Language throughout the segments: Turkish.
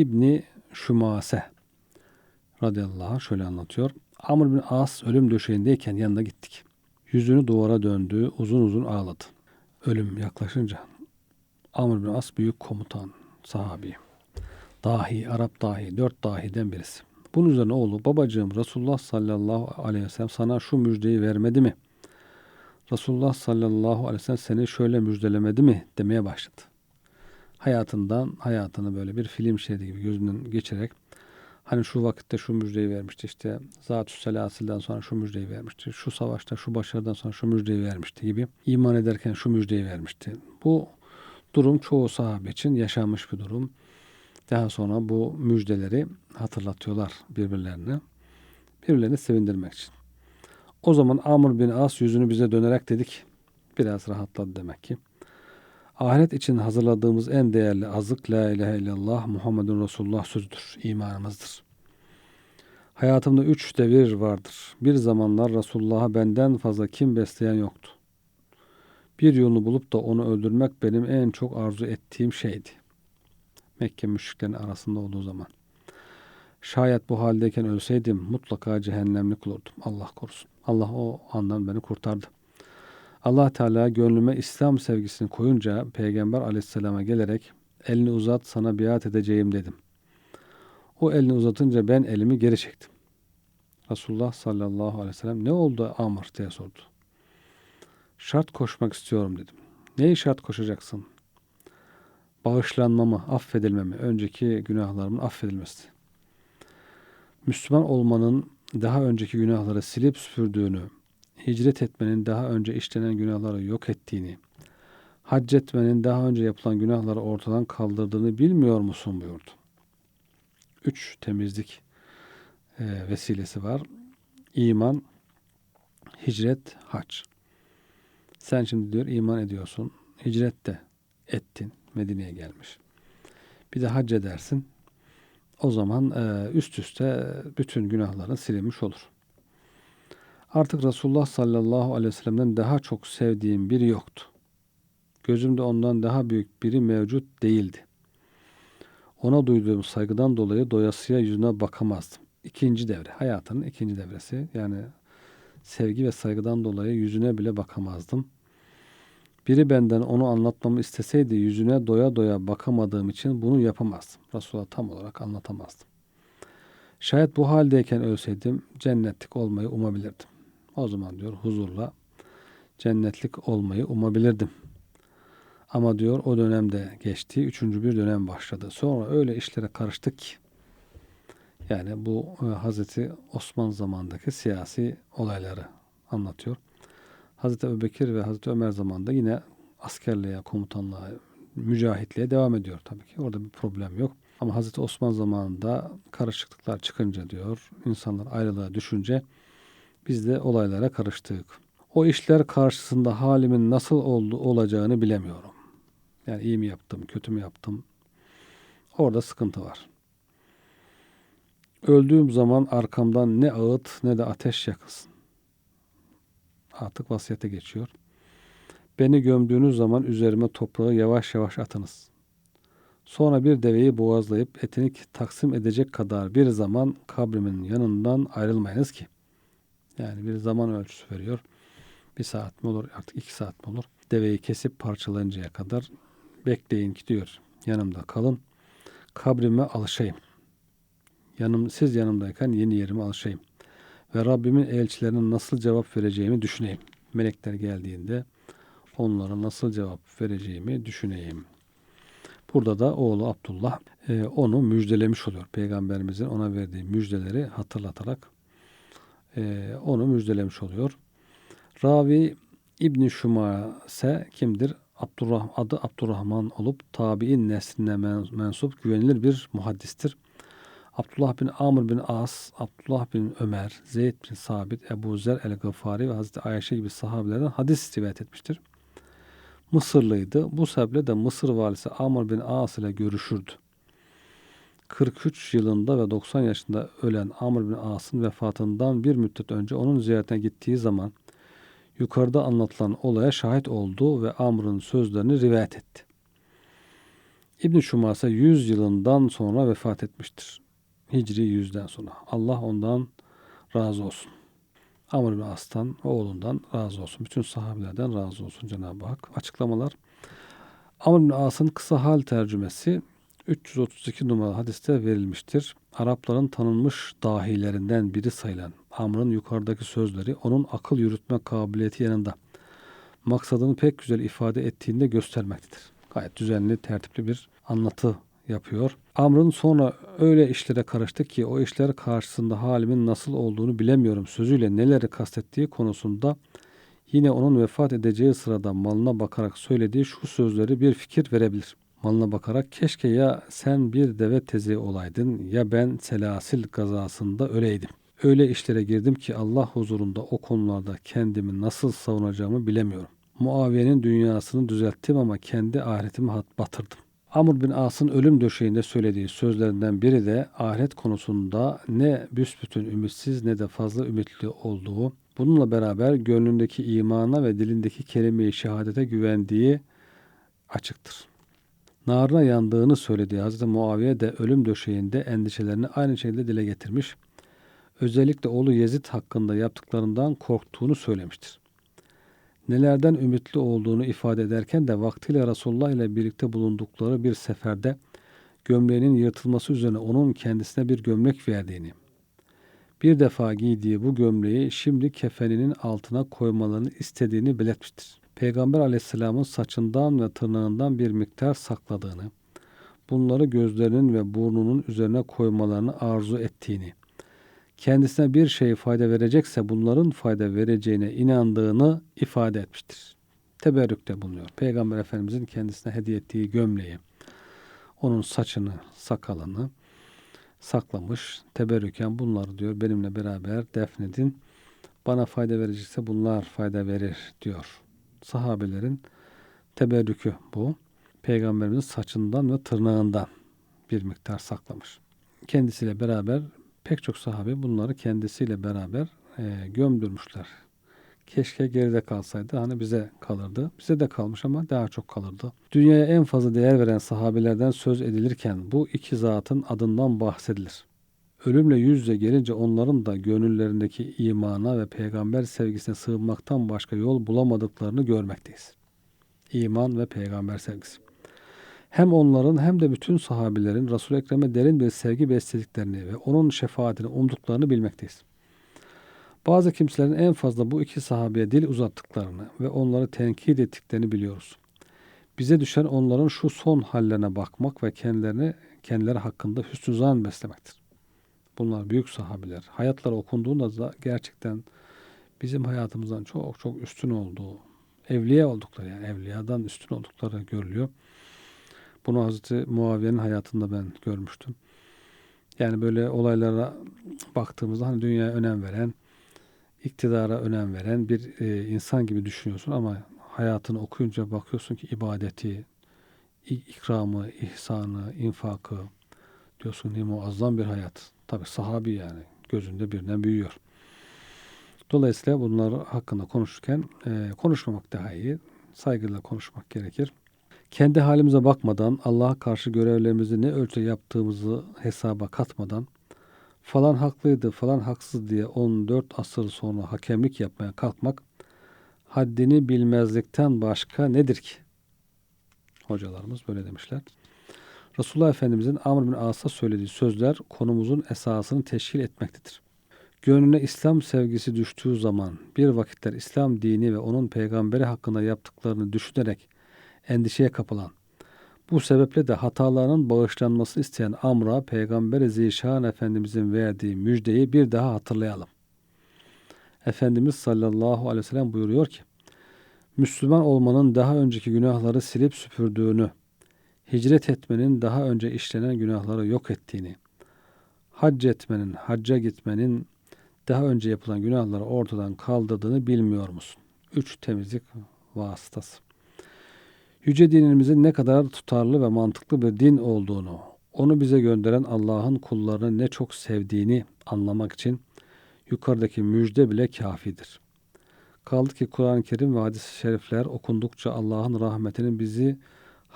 İbni Şumase radıyallahu anh şöyle anlatıyor. Amr bin As ölüm döşeğindeyken yanına gittik. Yüzünü duvara döndü, uzun uzun ağladı. Ölüm yaklaşınca Amr bin As büyük komutan, sahabi. Dahi, Arap dahi, dört dahiden birisi. Bunun üzerine oğlu babacığım Resulullah sallallahu aleyhi ve sellem sana şu müjdeyi vermedi mi? Resulullah sallallahu aleyhi ve sellem seni şöyle müjdelemedi mi demeye başladı. Hayatından hayatını böyle bir film şeridi gibi gözünden geçerek hani şu vakitte şu müjdeyi vermişti işte Zat-ı Selasil'den sonra şu müjdeyi vermişti. Şu savaşta şu başarıdan sonra şu müjdeyi vermişti gibi iman ederken şu müjdeyi vermişti. Bu durum çoğu sahabe için yaşanmış bir durum. Daha sonra bu müjdeleri hatırlatıyorlar birbirlerine. Birbirlerini sevindirmek için. O zaman Amr bin As yüzünü bize dönerek dedik. Biraz rahatladı demek ki. Ahiret için hazırladığımız en değerli azık La ilahe illallah Muhammedun Resulullah sözüdür, imanımızdır. Hayatımda üç devir vardır. Bir zamanlar Resulullah'a benden fazla kim besleyen yoktu. Bir yolunu bulup da onu öldürmek benim en çok arzu ettiğim şeydi. Mekke müşriklerin arasında olduğu zaman. Şayet bu haldeyken ölseydim mutlaka cehennemlik olurdum. Allah korusun. Allah o andan beni kurtardı. Allah Teala gönlüme İslam sevgisini koyunca Peygamber aleyhisselama gelerek elini uzat sana biat edeceğim dedim. O elini uzatınca ben elimi geri çektim. Resulullah sallallahu aleyhi ve sellem ne oldu Amr diye sordu. Şart koşmak istiyorum dedim. Neyi şart koşacaksın? Bağışlanmamı, affedilmemi, önceki günahlarımın affedilmesi. Müslüman olmanın daha önceki günahları silip süpürdüğünü, hicret etmenin daha önce işlenen günahları yok ettiğini, hac etmenin daha önce yapılan günahları ortadan kaldırdığını bilmiyor musun buyurdu. Üç temizlik e, vesilesi var. İman, hicret, hac. Sen şimdi diyor iman ediyorsun. Hicret de ettin. Medine'ye gelmiş. Bir de hac edersin. O zaman e, üst üste bütün günahların silinmiş olur. Artık Resulullah sallallahu aleyhi ve sellem'den daha çok sevdiğim biri yoktu. Gözümde ondan daha büyük biri mevcut değildi. Ona duyduğum saygıdan dolayı doyasıya yüzüne bakamazdım. İkinci devre, hayatının ikinci devresi. Yani sevgi ve saygıdan dolayı yüzüne bile bakamazdım. Biri benden onu anlatmamı isteseydi yüzüne doya doya bakamadığım için bunu yapamazdım. Resulullah tam olarak anlatamazdım. Şayet bu haldeyken ölseydim cennetlik olmayı umabilirdim. O zaman diyor huzurla cennetlik olmayı umabilirdim. Ama diyor o dönemde geçti. Üçüncü bir dönem başladı. Sonra öyle işlere karıştık ki yani bu e, Hazreti Osman zamandaki siyasi olayları anlatıyor. Hazreti Ebubekir ve Hazreti Ömer zamanında yine askerliğe, komutanlığa, mücahitliğe devam ediyor tabii ki. Orada bir problem yok. Ama Hazreti Osman zamanında karışıklıklar çıkınca diyor, insanlar ayrılığa düşünce biz de olaylara karıştık. O işler karşısında halimin nasıl oldu, olacağını bilemiyorum. Yani iyi mi yaptım, kötü mü yaptım? Orada sıkıntı var. Öldüğüm zaman arkamdan ne ağıt ne de ateş yakılsın. Artık vasiyete geçiyor. Beni gömdüğünüz zaman üzerime toprağı yavaş yavaş atınız. Sonra bir deveyi boğazlayıp etini taksim edecek kadar bir zaman kabrimin yanından ayrılmayınız ki. Yani bir zaman ölçüsü veriyor. Bir saat mi olur artık iki saat mi olur. Deveyi kesip parçalayıncaya kadar bekleyin ki diyor. Yanımda kalın. Kabrime alışayım. Yanım, siz yanımdayken yeni yerime alışayım. Ve Rabbimin elçilerine nasıl cevap vereceğimi düşüneyim. Melekler geldiğinde onlara nasıl cevap vereceğimi düşüneyim. Burada da oğlu Abdullah e, onu müjdelemiş oluyor. Peygamberimizin ona verdiği müjdeleri hatırlatarak e, onu müjdelemiş oluyor. Ravi İbn Şumase kimdir? Abdurrah, adı Abdurrahman olup tabi'in nesline mensup güvenilir bir muhaddistir. Abdullah bin Amr bin As, Abdullah bin Ömer, Zeyd bin Sabit, Ebu Zer el-Gıfari ve Hazreti Ayşe gibi sahabelerden hadis rivayet etmiştir. Mısırlıydı. Bu sebeple de Mısır valisi Amr bin As ile görüşürdü. 43 yılında ve 90 yaşında ölen Amr bin As'ın vefatından bir müddet önce onun ziyaretine gittiği zaman yukarıda anlatılan olaya şahit oldu ve Amr'ın sözlerini rivayet etti. İbn Şumasa 100 yılından sonra vefat etmiştir. Hicri 100'den sonra. Allah ondan razı olsun. Amr bin As'tan oğlundan razı olsun. Bütün sahabelerden razı olsun Cenab-ı Hak. Açıklamalar. Amr bin As'ın kısa hal tercümesi 332 numaralı hadiste verilmiştir. Arapların tanınmış dahilerinden biri sayılan Amr'ın yukarıdaki sözleri onun akıl yürütme kabiliyeti yanında maksadını pek güzel ifade ettiğinde göstermektedir. Gayet düzenli, tertipli bir anlatı yapıyor. Amr'ın sonra öyle işlere karıştı ki o işler karşısında halimin nasıl olduğunu bilemiyorum sözüyle neleri kastettiği konusunda yine onun vefat edeceği sırada malına bakarak söylediği şu sözleri bir fikir verebilir. Malına bakarak keşke ya sen bir deve tezi olaydın ya ben selasil gazasında öleydim. Öyle işlere girdim ki Allah huzurunda o konularda kendimi nasıl savunacağımı bilemiyorum. Muaviye'nin dünyasını düzelttim ama kendi ahiretimi batırdım. Amr bin As'ın ölüm döşeğinde söylediği sözlerinden biri de ahiret konusunda ne büsbütün ümitsiz ne de fazla ümitli olduğu, bununla beraber gönlündeki imana ve dilindeki kelime-i şehadete güvendiği açıktır. Narına yandığını söylediği Hz. Muaviye de ölüm döşeğinde endişelerini aynı şekilde dile getirmiş. Özellikle oğlu Yezid hakkında yaptıklarından korktuğunu söylemiştir nelerden ümitli olduğunu ifade ederken de vaktiyle Resulullah ile birlikte bulundukları bir seferde gömleğinin yırtılması üzerine onun kendisine bir gömlek verdiğini, bir defa giydiği bu gömleği şimdi kefeninin altına koymalarını istediğini belirtmiştir. Peygamber aleyhisselamın saçından ve tırnağından bir miktar sakladığını, bunları gözlerinin ve burnunun üzerine koymalarını arzu ettiğini, kendisine bir şey fayda verecekse bunların fayda vereceğine inandığını ifade etmiştir. Teberrükte bulunuyor. Peygamber Efendimizin kendisine hediye ettiği gömleği, onun saçını, sakalını saklamış. Teberrüken bunları diyor benimle beraber defnedin. Bana fayda verecekse bunlar fayda verir diyor. Sahabelerin teberrükü bu. Peygamberimizin saçından ve tırnağından bir miktar saklamış. Kendisiyle beraber pek çok sahabe bunları kendisiyle beraber e, gömdürmüşler. Keşke geride kalsaydı hani bize kalırdı. Bize de kalmış ama daha çok kalırdı. Dünyaya en fazla değer veren sahabelerden söz edilirken bu iki zatın adından bahsedilir. Ölümle yüz yüze gelince onların da gönüllerindeki imana ve peygamber sevgisine sığınmaktan başka yol bulamadıklarını görmekteyiz. İman ve peygamber sevgisi hem onların hem de bütün sahabilerin Resul-i Ekrem'e derin bir sevgi beslediklerini ve onun şefaatini umduklarını bilmekteyiz. Bazı kimselerin en fazla bu iki sahabeye dil uzattıklarını ve onları tenkit ettiklerini biliyoruz. Bize düşen onların şu son hallerine bakmak ve kendilerini kendileri hakkında hüsnü zan beslemektir. Bunlar büyük sahabiler. Hayatları okunduğunda da gerçekten bizim hayatımızdan çok çok üstün olduğu, evliya oldukları yani evliyadan üstün oldukları görülüyor. Bunu Hazreti Muaviye'nin hayatında ben görmüştüm. Yani böyle olaylara baktığımızda hani dünyaya önem veren, iktidara önem veren bir e, insan gibi düşünüyorsun ama hayatını okuyunca bakıyorsun ki ibadeti, ikramı, ihsanı, infakı diyorsun ne muazzam bir hayat. Tabi sahabi yani gözünde birden büyüyor. Dolayısıyla bunlar hakkında konuşurken e, konuşmamak daha iyi. Saygıyla konuşmak gerekir kendi halimize bakmadan, Allah'a karşı görevlerimizi ne ölçüde yaptığımızı hesaba katmadan, falan haklıydı, falan haksız diye 14 asır sonra hakemlik yapmaya kalkmak, haddini bilmezlikten başka nedir ki? Hocalarımız böyle demişler. Resulullah Efendimizin Amr bin As'a söylediği sözler konumuzun esasını teşkil etmektedir. Gönlüne İslam sevgisi düştüğü zaman bir vakitler İslam dini ve onun peygamberi hakkında yaptıklarını düşünerek endişeye kapılan, bu sebeple de hatalarının bağışlanmasını isteyen Amr'a Peygamber Zişan Efendimizin verdiği müjdeyi bir daha hatırlayalım. Efendimiz sallallahu aleyhi ve sellem buyuruyor ki, Müslüman olmanın daha önceki günahları silip süpürdüğünü, hicret etmenin daha önce işlenen günahları yok ettiğini, hac etmenin, hacca gitmenin daha önce yapılan günahları ortadan kaldırdığını bilmiyor musun? Üç temizlik vasıtası. Yüce dinimizin ne kadar tutarlı ve mantıklı bir din olduğunu, onu bize gönderen Allah'ın kullarını ne çok sevdiğini anlamak için yukarıdaki müjde bile kafidir. Kaldı ki Kur'an-ı Kerim ve hadis-i şerifler okundukça Allah'ın rahmetinin bizi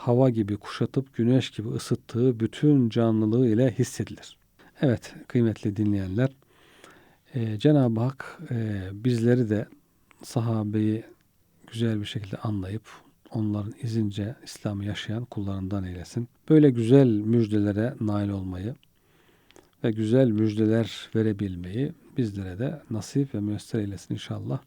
hava gibi kuşatıp güneş gibi ısıttığı bütün canlılığı ile hissedilir. Evet kıymetli dinleyenler, e, Cenab-ı Hak e, bizleri de sahabeyi güzel bir şekilde anlayıp onların izince İslam'ı yaşayan kullarından eylesin. Böyle güzel müjdelere nail olmayı ve güzel müjdeler verebilmeyi bizlere de nasip ve müyesser eylesin inşallah.